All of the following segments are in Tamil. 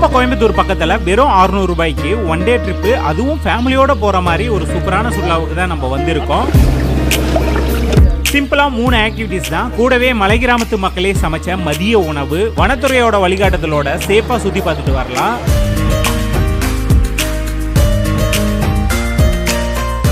நம்ம கோயம்புத்தூர் பக்கத்துல வெறும் 600 ரூபாய்க்கு ஒன் டே ட்ரிப்பு அதுவும் ஃபேமிலியோட போற மாதிரி ஒரு சூப்பரான சுற்றுலாவுக்கு தான் நம்ம வந்திருக்கோம். சிம்பிளா மூணு ஆக்டிவிட்டிஸ் தான். கூடவே மலை கிராமத்து மக்களே சமைச்ச மதிய உணவு வனத்துறையோட வழிகாட்டுதலோட சேஃபா சுத்தி பார்த்துட்டு வரலாம்.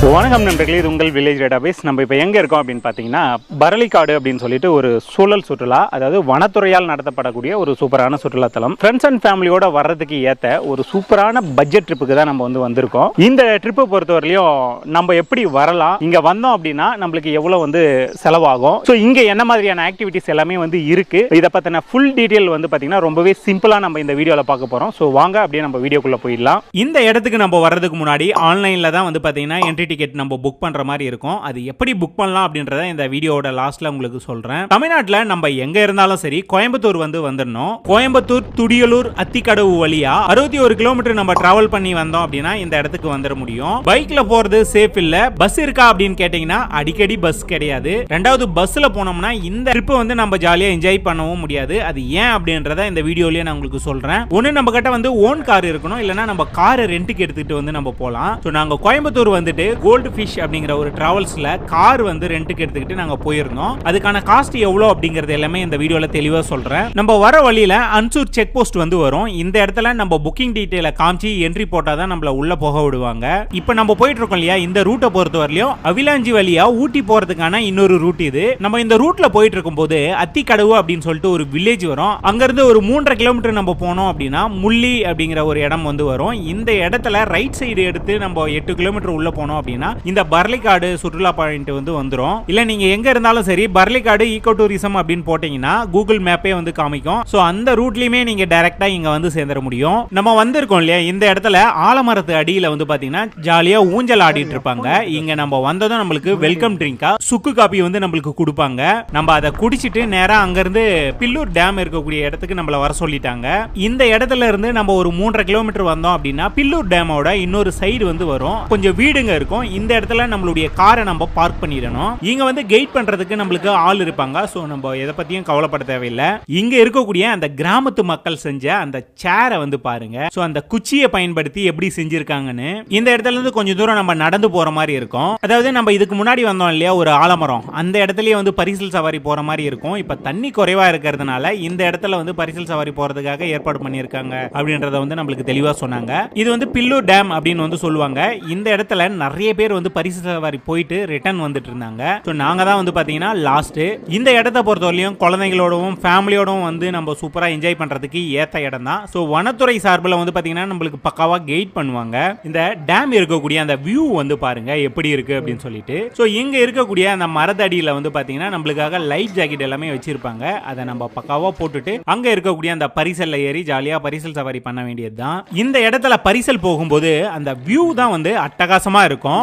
வணக்கம் நண்பர்களே இது உங்கள் வில்லேஜ் டேட்டாபேஸ் நம்ம இப்போ எங்கே இருக்கோம் அப்படின்னு பார்த்தீங்கன்னா பரளிக்காடு அப்படின்னு சொல்லிட்டு ஒரு சூழல் சுற்றுலா அதாவது வனத்துறையால் நடத்தப்படக்கூடிய ஒரு சூப்பரான சுற்றுலாத்தலம். ஃப்ரெண்ட்ஸ் அண்ட் ஃபேமிலியோட வர்றதுக்கு ஏற்ற ஒரு சூப்பரான பட்ஜெட் ட்ரிப்புக்கு தான் நம்ம வந்து வந்திருக்கோம். இந்த ட்ரிப்பை பொறுத்தவரையிலையும் நம்ம எப்படி வரலாம் இங்கே வந்தோம் அப்படின்னா நம்மளுக்கு எவ்வளோ வந்து செலவாகும். ஸோ இங்கே என்ன மாதிரியான ஆக்டிவிட்டிஸ் எல்லாமே வந்து இருக்கு இதை பற்றின ஃபுல் டீட்டெயில் வந்து பார்த்தீங்கன்னா ரொம்பவே சிம்பிளாக நம்ம இந்த வீடியோவில் பார்க்க போகிறோம் ஸோ வாங்க அப்படியே நம்ம வீடியோக்குள்ளே போயிடலாம். இந்த இடத்துக்கு நம்ம வர்றதுக்கு முன்னாடி ஆன்லைனில் தான் வந்து பார்த்தீங்கன்னா என்ட்ரி டிக்கெட் நம்ம புக் பண்ணுற மாதிரி இருக்கும். அது எப்படி புக் பண்ணலாம் அப்படின்றத இந்த வீடியோவோட லாஸ்ட்டில் உங்களுக்கு சொல்கிறேன் தமிழ்நாட்டில் நம்ம எங்கே இருந்தாலும் சரி கோயம்புத்தூர் வந்து வந்துடணும். கோயம்புத்தூர் துடியலூர் அத்திக்கடவு வழியா அறுபத்தி ஒரு கிலோமீட்டர் நம்ம டிராவல் பண்ணி வந்தோம் அப்படின்னா இந்த இடத்துக்கு வந்துட முடியும். பைக்ல போறது சேஃப் இல்ல. பஸ் இருக்கா அப்படின்னு கேட்டீங்கன்னா அடிக்கடி பஸ் கிடையாது. ரெண்டாவது பஸ்ல போனோம்னா இந்த ட்ரிப் வந்து நம்ம ஜாலியா என்ஜாய் பண்ணவும் முடியாது. அது ஏன் அப்படின்றத இந்த வீடியோலயே நான் உங்களுக்கு சொல்றேன். ஒண்ணு நம்ம கிட்ட வந்து ஓன் கார் இருக்கணும். இல்லைன்னா நம்ம காரை ரெண்டுக்கு எடுத்துகிட்டு வந்து நம்ம போலாம் ஸோ நாங்கள் கோயம்புத்தூர் வந்துட்டு கோல்டு ஃபிஷ் அப்படிங்கிற ஒரு டிராவல்ஸில் கார் வந்து ரெண்டுக்கு எடுத்துக்கிட்டு நாங்கள் போயிருந்தோம். அதுக்கான காஸ்ட் எவ்வளோ அப்படிங்கிறது எல்லாமே இந்த வீடியோவில் தெளிவாக சொல்கிறேன் நம்ம வர வழியில் அன்சூர் செக் போஸ்ட் வந்து வரும். இந்த இடத்துல நம்ம புக்கிங் டீட்டெயிலை காமிச்சு என்ட்ரி போட்டால் தான் நம்மள உள்ளே போக விடுவாங்க. இப்போ நம்ம போயிட்டு இருக்கோம் இல்லையா இந்த ரூட்டை பொறுத்த வரலையும் அவிலாஞ்சி வழியாக ஊட்டி போகிறதுக்கான இன்னொரு ரூட் இது. நம்ம இந்த ரூட்டில் போயிட்டு இருக்கும்போது அத்திக்கடவு அப்படின்னு சொல்லிட்டு ஒரு வில்லேஜ் வரும். அங்கேருந்து ஒரு மூன்றரை கிலோமீட்டர் நம்ம போனோம் அப்படின்னா முள்ளி அப்படிங்கிற ஒரு இடம் வந்து வரும். இந்த இடத்துல ரைட் சைடு எடுத்து நம்ம எட்டு கிலோமீட்டர் உள்ளே போனோம் அப்படின்னா இந்த பர்லிக்காடு சுற்றுலா பாயிண்ட் வந்து வந்துடும் இல்ல நீங்க எங்க இருந்தாலும் சரி பர்லிக்காடு ஈகோ டூரிசம் அப்படின்னு போட்டீங்கன்னா கூகுள் மேப்பே வந்து காமிக்கும். ஸோ அந்த ரூட்லயுமே நீங்க டைரக்டா இங்க வந்து சேர்ந்துட முடியும். நம்ம வந்திருக்கோம் இல்லையா இந்த இடத்துல ஆலமரத்து அடியில வந்து பாத்தீங்கன்னா ஜாலியா ஊஞ்சல் ஆடிட்டு இருப்பாங்க. இங்க நம்ம வந்ததும் நம்மளுக்கு வெல்கம் ட்ரிங்கா சுக்கு காப்பி வந்து நம்மளுக்கு கொடுப்பாங்க. நம்ம அதை குடிச்சிட்டு நேராக அங்கேருந்து பில்லூர் டேம் இருக்கக்கூடிய இடத்துக்கு நம்மள வர சொல்லிட்டாங்க. இந்த இடத்துல இருந்து நம்ம ஒரு மூன்றரை கிலோமீட்டர் வந்தோம் அப்படின்னா பில்லூர் டேமோட இன்னொரு சைடு வந்து வரும். கொஞ்சம் வீடுங்க இருக்கும். இந்த இடத்துல நம்மளுடைய காரை நம்ம பார்க் பண்ணிடணும். இங்க வந்து கைட் பண்றதுக்கு நம்மளுக்கு ஆள் இருப்பாங்க. ஸோ நம்ம எதை பத்தியும் கவலைப்பட தேவையில்லை. இங்க இருக்கக்கூடிய அந்த கிராமத்து மக்கள் செஞ்ச அந்த சேரை வந்து பாருங்க. ஸோ அந்த குச்சியை பயன்படுத்தி எப்படி செஞ்சிருக்காங்கன்னு இந்த இடத்துல இருந்து கொஞ்சம் தூரம் நம்ம நடந்து போற மாதிரி இருக்கும். அதாவது நம்ம இதுக்கு முன்னாடி வந்தோம் இல்லையா ஒரு ஆலமரம். அந்த இடத்துலயே வந்து பரிசல் சவாரி போற மாதிரி இருக்கும். இப்ப தண்ணி குறைவா இருக்கிறதுனால இந்த இடத்துல வந்து பரிசல் சவாரி போறதுக்காக ஏற்பாடு பண்ணியிருக்காங்க அப்படின்றத வந்து நம்மளுக்கு தெளிவா சொன்னாங்க. இது வந்து பில்லூர் டேம் அப்படின்னு வந்து சொல்லுவாங்க. இந்த இடத்துல நிறைய நிறைய பேர் வந்து பரிசு சவாரி போயிட்டு ரிட்டர்ன் வந்துட்டு இருந்தாங்க. ஸோ நாங்கள் தான் வந்து பார்த்தீங்கன்னா லாஸ்ட்டு இந்த இடத்த பொறுத்தவரையிலும் குழந்தைங்களோடவும் ஃபேமிலியோடவும் வந்து நம்ம சூப்பராக என்ஜாய் பண்ணுறதுக்கு ஏற்ற இடம் தான். ஸோ வனத்துறை சார்பில் வந்து பார்த்தீங்கன்னா நம்மளுக்கு பக்காவாக கைட் பண்ணுவாங்க. இந்த டேம் இருக்கக்கூடிய அந்த வியூ வந்து பாருங்க எப்படி இருக்கு அப்படின்னு சொல்லிட்டு. ஸோ இங்கே இருக்கக்கூடிய அந்த மரத்தடியில் வந்து பார்த்தீங்கன்னா நம்மளுக்காக லைஃப் ஜாக்கெட் எல்லாமே வச்சிருப்பாங்க. அதை நம்ம பக்காவாக போட்டுட்டு அங்கே இருக்கக்கூடிய அந்த பரிசல்ல ஏறி ஜாலியாக பரிசல் சவாரி பண்ண வேண்டியது தான் இந்த இடத்துல பரிசல் போகும்போது அந்த வியூ தான் வந்து அட்டகாசமாக இருக்கும்.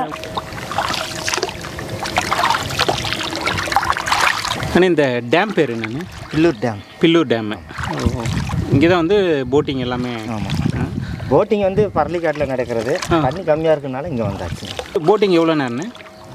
ஆனால் இந்த டேம் பேர் என்னன்னு பில்லூர் டேம் பில்லூர் டேமு இங்கே தான் வந்து போட்டிங் எல்லாமே. ஆமாம் போட்டிங் வந்து பரளிக்காட்டில் நடக்கிறது. தண்ணி கம்மியாக இருக்கனால இங்கே வந்தாச்சு போட்டிங் எவ்வளோ நேரம்னு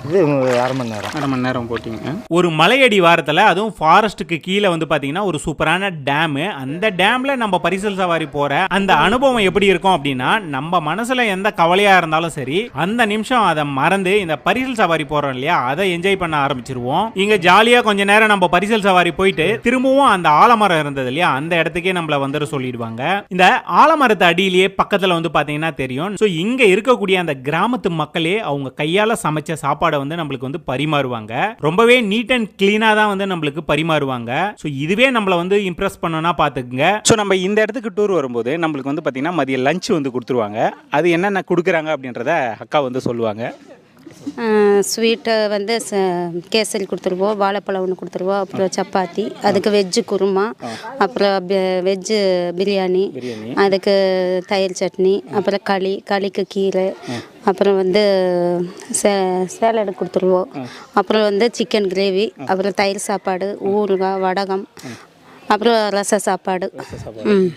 இது அரை மணி நேரம். அரை மணி நேரம் போட்டிங்க. ஒரு மலையடி வாரத்தில் அதுவும் ஃபாரஸ்ட்டுக்கு கீழே வந்து பார்த்தீங்கன்னா ஒரு சூப்பரான டேமு அந்த டேமில் நம்ம பரிசல் சவாரி போகிற அந்த அனுபவம் எப்படி இருக்கும் அப்படின்னா நம்ம மனசில் எந்த கவலையாக இருந்தாலும் சரி அந்த நிமிஷம் அதை மறந்து இந்த பரிசல் சவாரி போகிறோம் இல்லையா அதை என்ஜாய் பண்ண ஆரம்பிச்சிருவோம். இங்கே ஜாலியாக கொஞ்ச நேரம் நம்ம பரிசல் சவாரி போயிட்டு திரும்பவும் அந்த ஆலமரம் இருந்தது இல்லையா அந்த இடத்துக்கே நம்மளை வந்துட சொல்லிடுவாங்க. இந்த ஆலமரத்து அடியிலேயே பக்கத்தில் வந்து பார்த்தீங்கன்னா தெரியும். ஸோ இங்கே இருக்கக்கூடிய அந்த கிராமத்து மக்களே அவங்க கையால் சமைச்ச சாப்பாடு வந்து நம்மளுக்கு வந்து பரிமாறுவாங்க. ரொம்பவே நீட் அண்ட் கிளீனாக தான் வந்து நம்மளுக்கு பரிமாறுவாங்க. ஸோ இதுவே நம்மளை வந்து இம்ப்ரெஸ் பண்ணனா பார்த்துக்குங்க. ஸோ நம்ம இந்த இடத்துக்கு டூர் வரும்போது நம்மளுக்கு வந்து பார்த்தீங்கன்னா மதியம் லஞ்ச் வந்து கொடுத்துருவாங்க. அது என்னென்ன கொடுக்குறாங்க அப்படின்றத அக்கா வந்து சொல்லுவாங்க. ஸ்வீட்டை வந்து ச- கேசரி கொடுத்துருவோம் வாழைப்பழம் ஒன்று கொடுத்துருவோம் அப்புறம் சப்பாத்தி அதுக்கு வெஜ்ஜு குருமா அப்புறம் வெஜ்ஜு பிரியாணி அதுக்கு தயிர் சட்னி அப்புறம் களி களிக்கு கீரை அப்புறம் வந்து சே சேலடு கொடுத்துருவோம். அப்புறம் வந்து சிக்கன் கிரேவி அப்புறம் தயிர் சாப்பாடு ஊறுகாய் வடகம் அப்புறம் ரச சாப்பாடு. ம்.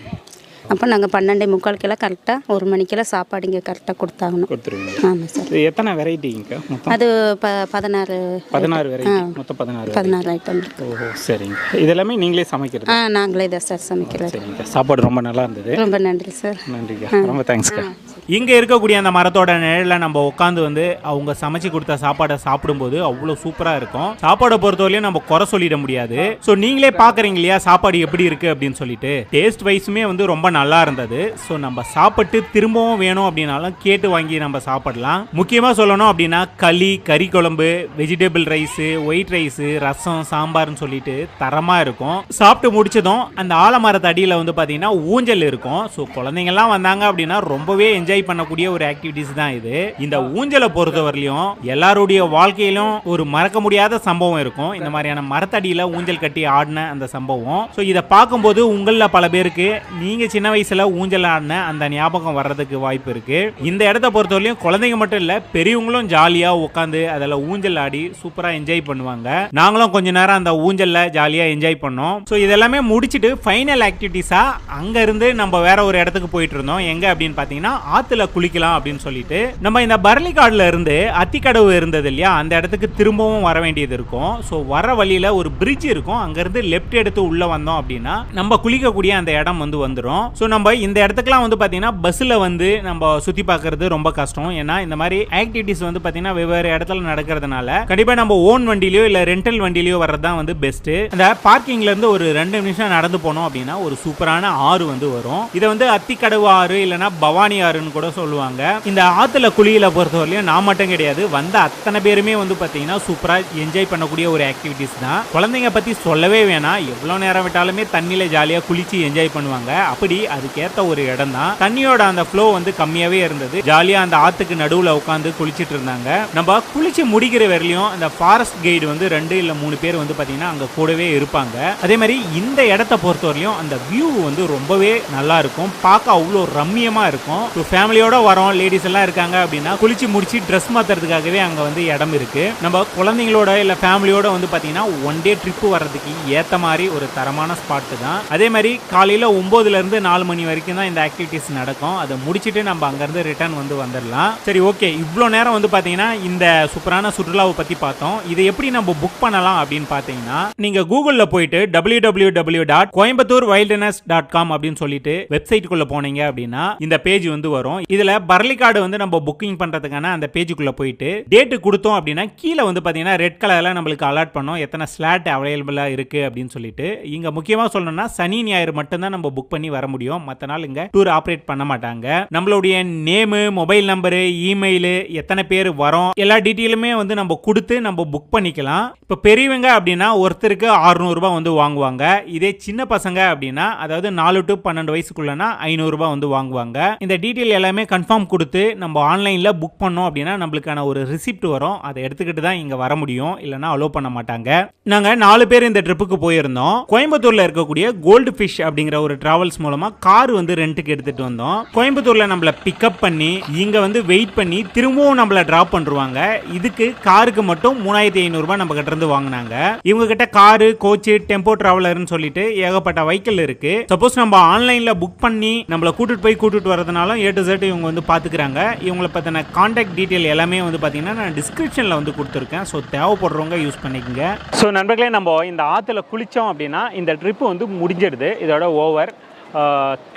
அப்போ நாங்கள் பன்னெண்டே முக்காலுக்கெல்லாம் கரெக்டாக ஒரு மணிக்கெல்லாம் சாப்பாடு இங்கே கரெக்டாக கொடுத்துருவீங்க. ஆமாம் சார். எத்தனை வெரைட்டிங்க அது ப பதினாறு பதினாறு வெரைட்டி மொத்தம் பதினாறு பதினாறு ஐட்டம் ஓஹோ சரிங்க. இது எல்லாமே நீங்களே சமைக்கிறது. ஆ நாங்களே தான் சார் சமைக்கிறது. சரிங்க. சாப்பாடு ரொம்ப நல்லா இருந்தது. ரொம்ப நன்றி சார். நன்றிக்கா ரொம்ப தேங்க்ஸ்க்கா இங்கே இருக்கக்கூடிய அந்த மரத்தோட நிழலில் நம்ம உட்காந்து வந்து அவங்க சமைச்சு கொடுத்த சாப்பாடை சாப்பிடும்போது அவ்வளோ சூப்பராக இருக்கும். சாப்பாடை பொறுத்தவரையிலும் நம்ம குறை சொல்லிட முடியாது. ஸோ நீங்களே பார்க்குறீங்க இல்லையா சாப்பாடு எப்படி இருக்குது அப்படின்னு சொல்லிட்டு. டேஸ்ட் வைஸுமே வந்து ரொம்ப நல்லா இருந்தது. ஸோ நம்ம சாப்பிட்டு திரும்பவும் வேணும் அப்படின்னாலும் கேட்டு வாங்கி நம்ம சாப்பிடலாம். முக்கியமாக சொல்லணும் அப்படின்னா களி கறி குழம்பு vegetable rice white rice rasam சாம்பார்னு சொல்லிட்டு தரமாக இருக்கும். சாப்பிட்டு முடிச்சதும் அந்த ஆலமரத்து அடியில் வந்து பார்த்தீங்கன்னா ஊஞ்சல் இருக்கும். ஸோ குழந்தைங்கள்லாம் வந்தாங்க அப்படின்னா ரொம்பவே என்ஜாய் என்ஜாய் பண்ணக்கூடிய ஒரு ஆக்டிவிட்டிஸ் தான் இது. இந்த ஊஞ்சலை பொறுத்தவரையிலும் எல்லாருடைய வாழ்க்கையிலும் ஒரு மறக்க முடியாத சம்பவம் இருக்கும். இந்த மாதிரியான மரத்தடியில் ஊஞ்சல் கட்டி ஆடின அந்த சம்பவம். ஸோ இதை பார்க்கும்போது உங்களில் பல பேருக்கு நீங்கள் சின்ன வயசில் ஊஞ்சல் ஆடின அந்த ஞாபகம் வர்றதுக்கு வாய்ப்பு இருக்கு. இந்த இடத்த பொறுத்தவரையிலும் குழந்தைங்க மட்டும் இல்லை பெரியவங்களும் ஜாலியாக உட்காந்து அதில் ஊஞ்சல் ஆடி சூப்பராக என்ஜாய் பண்ணுவாங்க. நாங்களும் கொஞ்ச நேரம் அந்த ஊஞ்சலில் ஜாலியாக என்ஜாய் பண்ணோம். ஸோ இதெல்லாமே முடிச்சுட்டு ஃபைனல் ஆக்டிவிட்டிஸாக அங்கேருந்து நம்ம வேற ஒரு இடத்துக்கு போயிட்டு இருந்தோம். எங்கே அப்படின்னு பார்த்தீங்கன்னா ஆத்துல குளிக்கலாம் அப்படின்னு சொல்லிட்டு நம்ம இந்த பரளிக்காடுல இருந்து அத்திக்கடவு இருந்தது இல்லையா? அந்த இடத்துக்கு திரும்பவும் வர வேண்டியது இருக்கும். ஸோ வர வழியில் ஒரு பிரிட்ஜ் இருக்கும். அங்கேருந்து லெஃப்ட் எடுத்து உள்ளே வந்தோம் அப்படின்னா நம்ம குளிக்கக்கூடிய அந்த இடம் வந்து வந்துடும் ஸோ நம்ம இந்த இடத்துக்குலாம் வந்து பார்த்தீங்கன்னா பஸ்ஸில் வந்து நம்ம சுற்றி பார்க்கறது ரொம்ப கஷ்டம். ஏன்னா இந்த மாதிரி ஆக்டிவிட்டிஸ் வந்து பார்த்தீங்கன்னா வெவ்வேறு இடத்துல நடக்கிறதுனால கண்டிப்பாக நம்ம ஓன் வண்டிலையோ இல்லை ரெண்டல் வண்டிலையோ வர்றது தான் வந்து பெஸ்ட்டு அந்த பார்க்கிங்லேருந்து ஒரு ரெண்டு நிமிஷம் நடந்து போனோம் அப்படின்னா ஒரு சூப்பரான ஆறு வந்து வரும். இதை வந்து அத்திக்கடவு ஆறு இல்லைனா பவானி ஆறுன்னு கூட சொல்லுவாங்க. இந்த ஆற்றுல குளியில பொறுத்தவரையிலும் நான் மட்டும் கிடையாது வந்த அத்தனை பேருமே வந்து பார்த்தீங்கன்னா சூப்பராக என்ஜாய் பண்ணக்கூடிய ஒரு ஆக்டிவிட்டிஸ் தான். குழந்தைங்க பற்றி சொல்லவே வேணாம். எவ்வளோ நேரம் விட்டாலுமே தண்ணியில் ஜாலியாக குளிச்சு என்ஜாய் பண்ணுவாங்க. அப்படி அதுக்கேற்ற ஒரு இடம் தான். தண்ணியோட அந்த ஃப்ளோ வந்து கம்மியாகவே இருந்தது. ஜாலியாக அந்த ஆற்றுக்கு நடுவில் உட்காந்து குளிச்சிட்டு இருந்தாங்க. நம்ம குளிச்சு முடிக்கிற வரையிலையும் அந்த ஃபாரஸ்ட் கைடு வந்து ரெண்டு இல்லை மூணு பேர் வந்து பார்த்தீங்கன்னா அங்கே கூடவே இருப்பாங்க. அதே மாதிரி இந்த இடத்த பொறுத்தவரையிலும் அந்த வியூ வந்து ரொம்பவே நல்லா இருக்கும். பார்க்க அவ்வளோ ரம்மியமாக இருக்கும். ஃபேமிலியோட வரோம் லேடிஸ் எல்லாம் இருக்காங்க அப்படின்னா குளிச்சு முடிச்சு ட்ரெஸ் மாற்றுறதுக்காகவே அங்கே வந்து இடம் இருக்கு. நம்ம குழந்தைங்களோட இல்லை ஃபேமிலியோட வந்து பார்த்தீங்கன்னா ஒன் டே ட்ரிப்பு வர்றதுக்கு ஏற்ற மாதிரி ஒரு தரமான ஸ்பாட்டு தான். அதே மாதிரி காலையில் ஒம்போதுலேருந்து நாலு மணி வரைக்கும் தான் இந்த ஆக்டிவிட்டிஸ் நடக்கும். அதை முடிச்சுட்டு நம்ம அங்கேருந்து ரிட்டர்ன் வந்து வந்துடலாம். சரி ஓகே இவ்வளோ நேரம் வந்து பார்த்தீங்கன்னா இந்த சூப்பரான சுற்றுலாவை பற்றி பார்த்தோம். இதை எப்படி நம்ம புக் பண்ணலாம் அப்படின்னு பார்த்தீங்கன்னா நீங்கள் கூகுளில் போயிட்டு W W W dot Coimbatore wildness dot com அப்படின்னு சொல்லிட்டு வெப்சைட்டுக்குள்ளே போனீங்க அப்படின்னா இந்த பேஜ் வந்து வரும். இதில் கார்டு வந்து நம்ம புக்கிங் பண்ணுறதுக்கான அந்த பேஜுக்குள்ளே போயிட்டு டேட்டு கொடுத்தோம் அப்படின்னா கீழே வந்து பார்த்தீங்கன்னா ரெட் கலரில் நம்மளுக்கு அலாட் பண்ணோம். எத்தனை ஸ்லாட் அவைலபிளாக இருக்குது அப்படின்னு சொல்லிட்டு. இங்கே முக்கியமாக சொல்லணும்னா சனி ஞாயிறு மட்டும்தான் நம்ம புக் பண்ணி வர முடியும். மற்ற நாள் இங்கே டூர் ஆப்ரேட் பண்ண மாட்டாங்க. நம்மளுடைய நேமு மொபைல் நம்பரு இமெயிலு எத்தனை பேர் வரோம் எல்லா டீட்டெயிலுமே வந்து நம்ம கொடுத்து நம்ம புக் பண்ணிக்கலாம். இப்போ பெரியவங்க அப்படின்னா ஒருத்தருக்கு அறுநூறுபா வந்து வாங்குவாங்க. இதே சின்ன பசங்க அப்படின்னா அதாவது நாலு டு பன்னெண்டு வயசுக்குள்ளனா ஐநூறுரூபா வந்து வாங்குவாங்க. இந்த டீட்டெயில் எல்லாமே கன்ஃபார்ம் கொடுத்து நம்ம ஆன்லைனில் புக் பண்ணோம் அப்படின்னா நம்மளுக்கான ஒரு ரிசிப்ட் வரும். அதை எடுத்துக்கிட்டு தான் இங்கே வர முடியும். இல்லைன்னா அலோவ் பண்ண மாட்டாங்க. நாங்கள் நாலு பேர் இந்த ட்ரிப்புக்கு போயிருந்தோம். கோயம்புத்தூரில் இருக்கக்கூடிய கோல்டு ஃபிஷ் அப்படிங்கிற ஒரு டிராவல்ஸ் மூலமாக கார் வந்து ரெண்ட்டுக்கு எடுத்துகிட்டு வந்தோம். கோயம்புத்தூரில் நம்மளை பிக்கப் பண்ணி இங்கே வந்து வெயிட் பண்ணி திரும்பவும் நம்மளை ட்ராப் பண்ணுருவாங்க. இதுக்கு காருக்கு மட்டும் மூணாயிரத்தி ஐநூறுரூபா நம்ம கிட்டேருந்து வாங்கினாங்க. இவங்க கிட்ட காரு கோச்சு டெம்போ டிராவலர்னு சொல்லிட்டு ஏகப்பட்ட வெஹிக்கிள் இருக்குது சப்போஸ் நம்ம ஆன்லைனில் புக் பண்ணி நம்மளை கூட்டிட்டு போய் கூட்டிட்டு வரதுனாலும் ஏ டு Z இவங்க வந்து பார்த்துக்கிறாங்க இவங்களை பற்றின காண்டாக்ட் டீட்டெயில் எல்லாமே வந்து பார்த்திங்கன்னா நான் டிஸ்கிரிப்ஷனில் வந்து கொடுத்துருக்கேன். ஸோ தேவைப்படுறவங்க யூஸ் பண்ணிக்கோங்க. ஸோ நண்பர்களே நம்ம இந்த ஆற்றுல குளித்தோம் அப்படின்னா இந்த ட்ரிப்பு வந்து முடிஞ்சிடுது. இதோட ஓவர்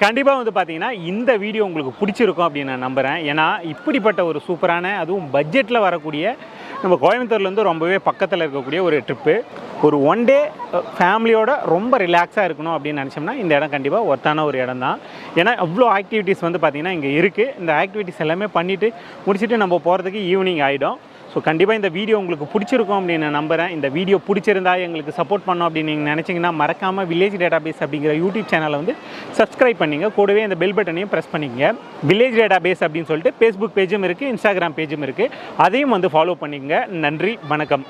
கண்டிப்பாக வந்து பார்த்தீங்கன்னா இந்த வீடியோ உங்களுக்கு பிடிச்சிருக்கும் அப்படின்னு நான் நம்புகிறேன் ஏன்னா இப்படிப்பட்ட ஒரு சூப்பரான அதுவும் பட்ஜெட்டில் வரக்கூடிய நம்ம கோயம்புத்தூர்லேருந்து ரொம்பவே பக்கத்தில் இருக்கக்கூடிய ஒரு ட்ரிப்பு ஒரு ஒன் டே ஃபேமிலியோட ரொம்ப ரிலாக்ஸாக இருக்கணும் அப்படின்னு நினச்சோம்னா இந்த இடம் கண்டிப்பாக ஒர்த்தான ஒரு இடம் தான். ஏன்னா அவ்வளோ ஆக்டிவிட்டீஸ் வந்து பார்த்திங்கன்னா இங்கே இருக்குது இந்த ஆக்டிவிட்டீஸ் எல்லாமே பண்ணிவிட்டு முடிச்சுட்டு நம்ம போகிறதுக்கு ஈவினிங் ஆகிடும் ஸோ கண்டிப்பாக இந்த வீடியோ உங்களுக்கு பிடிச்சிருக்கும் அப்படின்னு நான் நம்புகிறேன் இந்த வீடியோ பிடிச்சிருந்தா எங்களுக்கு சப்போர்ட் பண்ணோம் அப்படின்னு நீங்கள் நினச்சிங்கன்னா மறக்காமல் வில்லேஜ் டேட்டாபேஸ் அப்படிங்கிற யூடியூப் சேனலை வந்து சப்ஸ்கிரைப் பண்ணிங்க. கூடவே இந்த பெல் பட்டனையும் ப்ரெஸ் பண்ணிங்க வில்லேஜ் டேட்டாபேஸ் அப்படின்னு சொல்லிட்டு ஃபேஸ்புக் பேஜும் இருக்குது இன்ஸ்டாகிராம் பேஜும் இருக்குது அதையும் வந்து ஃபாலோ பண்ணிங்க நன்றி வணக்கம்.